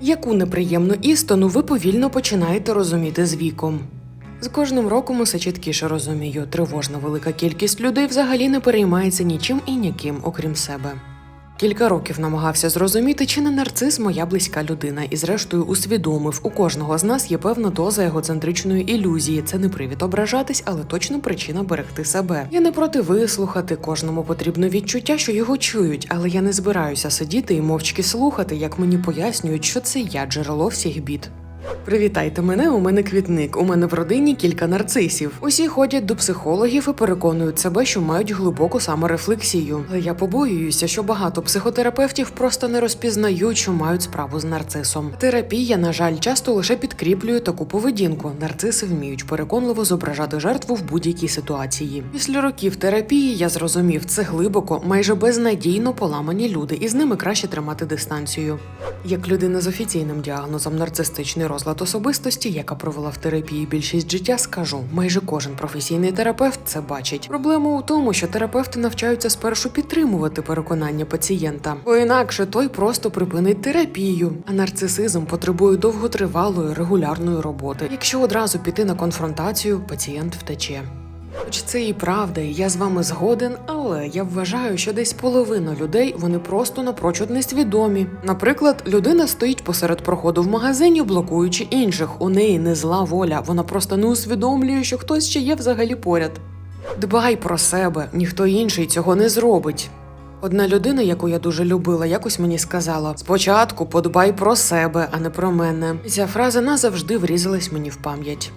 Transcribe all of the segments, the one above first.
Яку неприємну істину ви повільно починаєте розуміти з віком? З кожним роком усе чіткіше розумію, тривожна велика кількість людей взагалі не переймається нічим і ніким, окрім себе. Кілька років намагався зрозуміти, чи не нарцис моя близька людина, і зрештою усвідомив, у кожного з нас є певна доза егоцентричної ілюзії. Це не привід ображатись, але точно причина берегти себе. Я не проти вислухати, кожному потрібно відчуття, що його чують, але я не збираюся сидіти і мовчки слухати, як мені пояснюють, що це я джерело всіх бід. Привітайте мене, у мене квітник. У мене в родині кілька нарцисів. Усі ходять до психологів і переконують себе, що мають глибоку саморефлексію. Але я побоююся, що багато психотерапевтів просто не розпізнають, що мають справу з нарцисом. Терапія, на жаль, часто лише підкріплює таку поведінку. Нарциси вміють переконливо зображати жертву в будь-якій ситуації. Після років терапії я зрозумів, це глибоко, майже безнадійно поламані люди, і з ними краще тримати дистанцію. Як людина з офіційним діагнозом нарцистичний розлад особистості, яка провела в терапії більшість життя, скажу, майже кожен професійний терапевт це бачить. Проблема у тому, що терапевти навчаються спершу підтримувати переконання пацієнта, бо інакше той просто припинить терапію. А нарцисизм потребує довготривалої регулярної роботи. Якщо одразу піти на конфронтацію, пацієнт втече. Хоч це і правда, і я з вами згоден, але я вважаю, що десь половина людей вони просто напрочуд несвідомі. Наприклад, людина стоїть посеред проходу в магазині, блокуючи інших. У неї не зла воля, вона просто не усвідомлює, що хтось ще є взагалі поряд. Дбай про себе, ніхто інший цього не зробить. Одна людина, яку я дуже любила, якось мені сказала: спочатку подбай про себе, а не про мене. Ця фраза назавжди врізалась мені в пам'ять.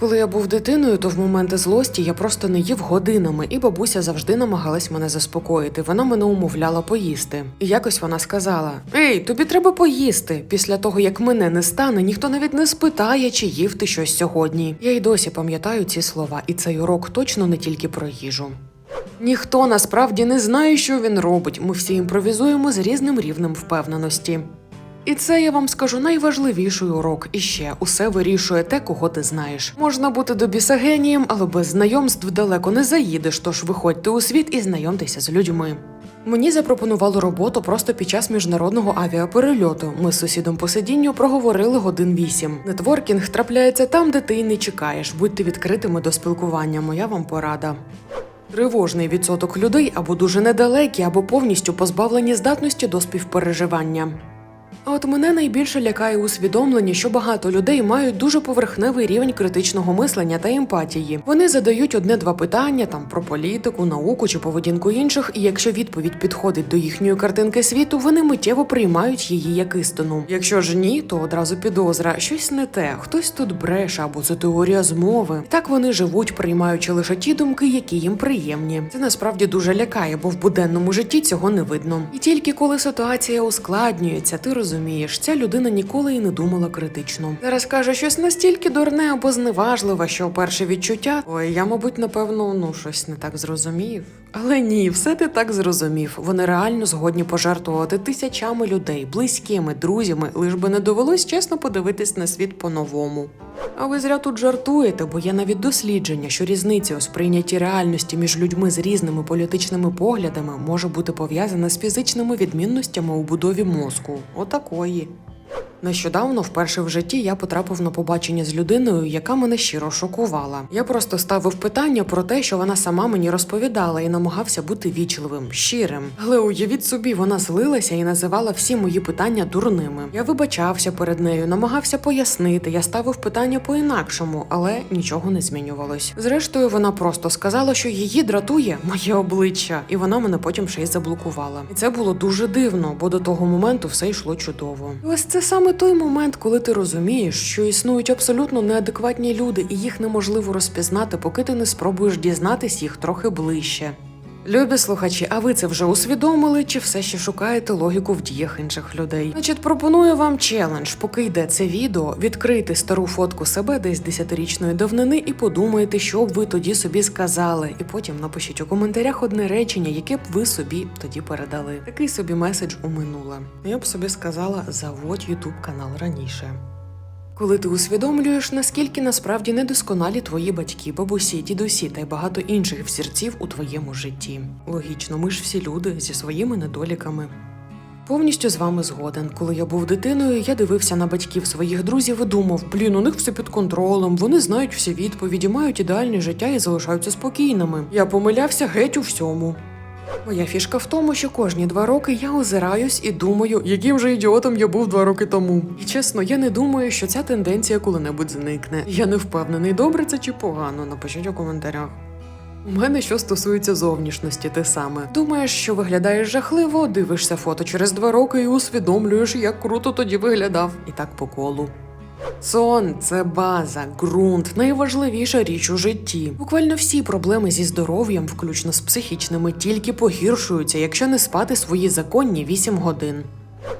Коли я був дитиною, то в моменти злості я просто не їв годинами, і бабуся завжди намагалась мене заспокоїти. Вона мене умовляла поїсти. І якось вона сказала: Ей, тобі треба поїсти. Після того, як мене не стане, ніхто навіть не спитає, чи їв ти щось сьогодні. Я й досі пам'ятаю ці слова, і цей урок точно не тільки про їжу. Ніхто насправді не знає, що він робить. Ми всі імпровізуємо з різним рівнем впевненості. І це я вам скажу найважливіший урок. І ще усе вирішує те, кого ти знаєш. Можна бути до біса генієм, але без знайомств далеко не заїдеш. Тож виходьте у світ і знайомтеся з людьми. Мені запропонували роботу просто під час міжнародного авіаперельоту. Ми з сусідом по сидінню проговорили годин вісім. Нетворкінг трапляється там, де ти й не чекаєш. Будьте відкритими до спілкування. Моя вам порада. Тривожний відсоток людей або дуже недалекі, або повністю позбавлені здатності до співпереживання. А от мене найбільше лякає усвідомлення, що багато людей мають дуже поверхневий рівень критичного мислення та емпатії. Вони задають одне-два питання там про політику, науку чи поведінку інших, і якщо відповідь підходить до їхньої картинки світу, вони миттєво приймають її як істину. Якщо ж ні, то одразу підозра, щось не те, хтось тут бреше або це теорія змови. Так вони живуть, приймаючи лише ті думки, які їм приємні. Це насправді дуже лякає, бо в буденному житті цього не видно. І тільки коли ситуація ускладнюється, ти розумієш, ця людина ніколи і не думала критично. Зараз каже щось настільки дурне або зневажливе, що перше відчуття. Ой, я, мабуть, напевно, ну щось не так зрозумів. Але ні, все ти так зрозумів. Вони реально згодні пожертвувати тисячами людей, близькими, друзями, лиш би не довелось чесно подивитись на світ по-новому. А ви зря тут жартуєте, бо є навіть дослідження, що різниця у сприйнятті реальності між людьми з різними політичними поглядами може бути пов'язана з фізичними відмінностями у будові мозку. Отакої. Нещодавно, вперше в житті, я потрапив на побачення з людиною, яка мене щиро шокувала. Я просто ставив питання про те, що вона сама мені розповідала, і намагався бути вічливим, щирим. Але уявіть собі, вона злилася і називала всі мої питання дурними. Я вибачався перед нею, намагався пояснити. Я ставив питання по-інакшому, але нічого не змінювалось. Зрештою, вона просто сказала, що її дратує моє обличчя, і вона мене потім ще й заблокувала. І це було дуже дивно, бо до того моменту все йшло чудово. І ось це саме той момент, коли ти розумієш, що існують абсолютно неадекватні люди, і їх неможливо розпізнати, поки ти не спробуєш дізнатись їх трохи ближче. Любі слухачі, а ви це вже усвідомили чи все ще шукаєте логіку в діях інших людей? Значить, пропоную вам челендж, поки йде це відео, відкрити стару фотку себе десь десятирічної давнини і подумайте, що б ви тоді собі сказали. І потім напишіть у коментарях одне речення, яке б ви собі тоді передали. Такий собі меседж у минуле. Я б собі сказала, заводь ютуб канал раніше. Коли ти усвідомлюєш, наскільки насправді недосконалі твої батьки, бабусі, дідусі та й багато інших взірців у твоєму житті. Логічно, ми ж всі люди зі своїми недоліками. Повністю з вами згоден. Коли я був дитиною, я дивився на батьків своїх друзів і думав: блін, у них все під контролем, вони знають всі відповіді, мають ідеальне життя і залишаються спокійними. Я помилявся геть у всьому. Моя фішка в тому, що кожні два роки я озираюсь і думаю, яким же ідіотом я був два роки тому. І чесно, я не думаю, що ця тенденція коли-небудь зникне. Я не впевнений, добре це чи погано. Напишіть у коментарях. У мене що стосується зовнішності, те саме. Думаєш, що виглядаєш жахливо, дивишся фото через два роки і усвідомлюєш, як круто тоді виглядав. І так по колу. Сон це база, ґрунт, найважливіша річ у житті. Буквально всі проблеми зі здоров'ям, включно з психічними, тільки погіршуються, якщо не спати свої законні 8 годин.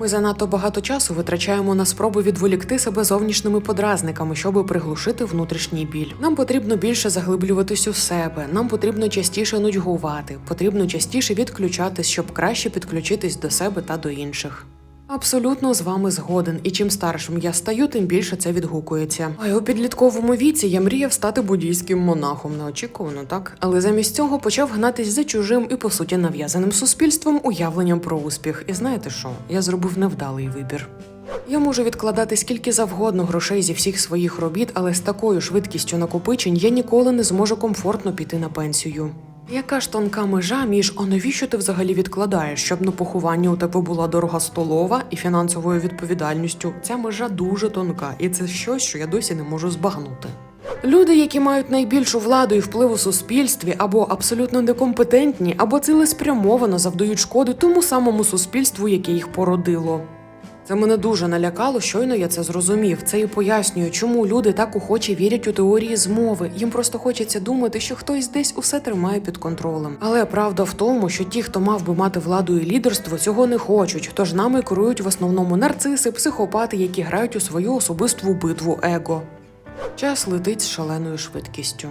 Ми занадто багато часу витрачаємо на спроби відволікти себе зовнішніми подразниками, щоб приглушити внутрішній біль. Нам потрібно більше заглиблюватись у себе, нам потрібно частіше нудьгувати, потрібно частіше відключатись, щоб краще підключитись до себе та до інших. Абсолютно з вами згоден, і чим старшим я стаю, тим більше це відгукується. А й у підлітковому віці я мріяв стати буддійським монахом. Неочікувано, так? Але замість цього почав гнатись за чужим і по суті нав'язаним суспільством уявленням про успіх. І знаєте що? Я зробив невдалий вибір. Я можу відкладати скільки завгодно грошей зі всіх своїх робіт, але з такою швидкістю накопичень я ніколи не зможу комфортно піти на пенсію. Яка ж тонка межа між а навіщо ти взагалі відкладаєш, щоб на поховання у тебе була дорога столова і фінансовою відповідальністю? Ця межа дуже тонка, і це щось, що я досі не можу збагнути. Люди, які мають найбільшу владу і вплив у суспільстві, або абсолютно некомпетентні, або цілеспрямовано завдають шкоди тому самому суспільству, яке їх породило. Це мене дуже налякало, щойно я це зрозумів. Це і пояснює, чому люди так охоче вірять у теорії змови. Їм просто хочеться думати, що хтось десь усе тримає під контролем. Але правда в тому, що ті, хто мав би мати владу і лідерство, цього не хочуть. Тож нами керують в основному нарциси, психопати, які грають у свою особисту битву его. Час летить з шаленою швидкістю.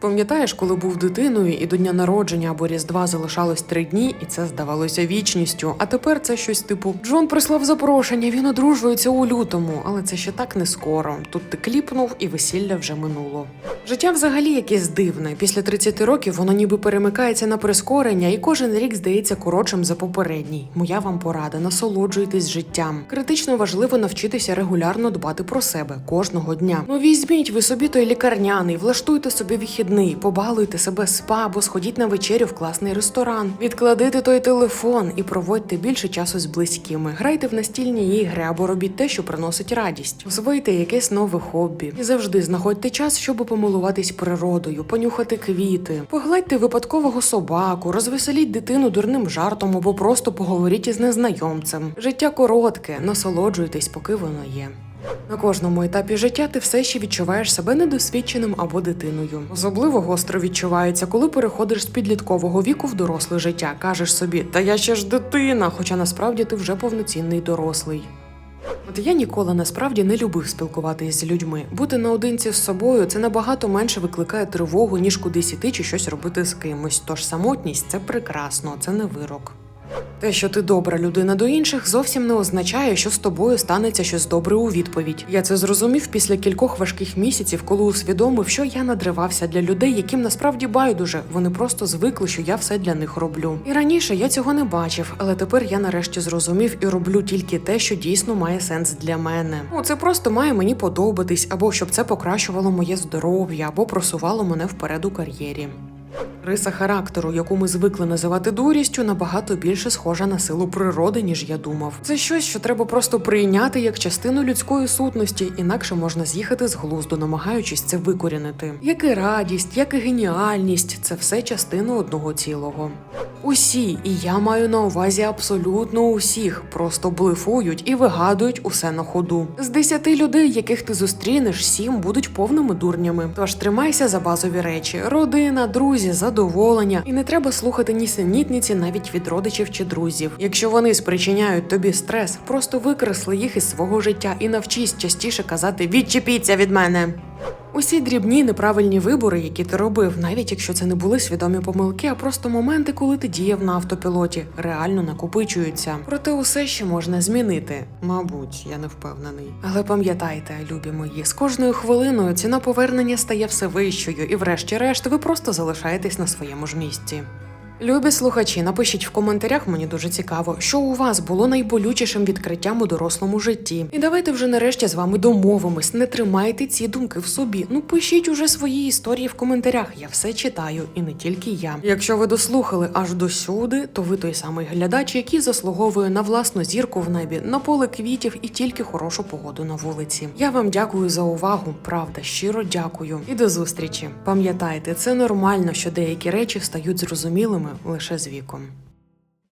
Пам'ятаєш, коли був дитиною і до дня народження або Різдва залишалось три дні, і це здавалося вічністю. А тепер це щось типу Джон прислав запрошення, він одружується у лютому, але це ще так не скоро. Тут ти кліпнув, і весілля вже минуло. Життя взагалі якесь дивне. Після 30 років воно ніби перемикається на прискорення, і кожен рік здається коротшим за попередній. Моя вам порада: насолоджуйтесь життям. Критично важливо навчитися регулярно дбати про себе кожного дня. Ну візьміть ви собі той лікарняний, влаштуйте собі вихідний, побалуйте себе спа або сходіть на вечерю в класний ресторан. Відкладите той телефон і проводьте більше часу з близькими. Грайте в настільні ігри або робіть те, що приносить радість. Освоїте якесь нове хобі. І завжди знаходьте час, щоб помилуватись природою, понюхати квіти, погладьте випадкового собаку, розвеселіть дитину дурним жартом або просто поговоріть із незнайомцем. Життя коротке, насолоджуйтесь, поки воно є. На кожному етапі життя ти все ще відчуваєш себе недосвідченим або дитиною. Особливо гостро відчувається, коли переходиш з підліткового віку в доросле життя. Кажеш собі, та я ще ж дитина, хоча насправді ти вже повноцінний дорослий. От я ніколи насправді не любив спілкуватися з людьми. Бути наодинці з собою це набагато менше викликає тривогу, ніж кудись іти чи щось робити з кимось. Тож самотність це прекрасно, це не вирок. Те, що ти добра людина до інших, зовсім не означає, що з тобою станеться щось добре у відповідь. Я це зрозумів після кількох важких місяців, коли усвідомив, що я надривався для людей, яким насправді байдуже. Вони просто звикли, що я все для них роблю. І раніше я цього не бачив, але тепер я нарешті зрозумів і роблю тільки те, що дійсно має сенс для мене. Ну, це просто має мені подобатись, або щоб це покращувало моє здоров'я, або просувало мене вперед у кар'єрі. Риса характеру, яку ми звикли називати дурістю, набагато більше схожа на силу природи, ніж я думав. Це щось, що треба просто прийняти як частину людської сутності, інакше можна з'їхати з глузду, намагаючись це викорінити. Як і радість, як і геніальність це все частини одного цілого. Усі, і я маю на увазі абсолютно усіх, просто блефують і вигадують усе на ходу. З десяти людей, яких ти зустрінеш, сім будуть повними дурнями. Тож тримайся за базові речі: родина, друзі, задоволення, і не треба слухати нісенітниці навіть від родичів чи друзів. Якщо вони спричиняють тобі стрес, просто викресли їх із свого життя і навчись частіше казати Відчепіться від мене. Усі дрібні неправильні вибори, які ти робив, навіть якщо це не були свідомі помилки, а просто моменти, коли ти діяв на автопілоті, реально накопичуються. Проте усе ще можна змінити. Мабуть, я не впевнений. Але пам'ятайте, любі мої, з кожною хвилиною ціна повернення стає все вищою, і врешті-решт ви просто залишаєтесь на своєму ж місці. Любі слухачі, напишіть в коментарях, мені дуже цікаво, що у вас було найболючішим відкриттям у дорослому житті. І давайте вже нарешті з вами домовимось. Не тримайте ці думки в собі. Ну пишіть уже свої історії в коментарях. Я все читаю, і не тільки я. Якщо ви дослухали аж до сюди, то ви той самий глядач, який заслуговує на власну зірку в небі, на поле квітів і тільки хорошу погоду на вулиці. Я вам дякую за увагу. Правда, щиро дякую. І до зустрічі. Пам'ятайте, це нормально, що деякі речі стають зрозумілими лише з віком.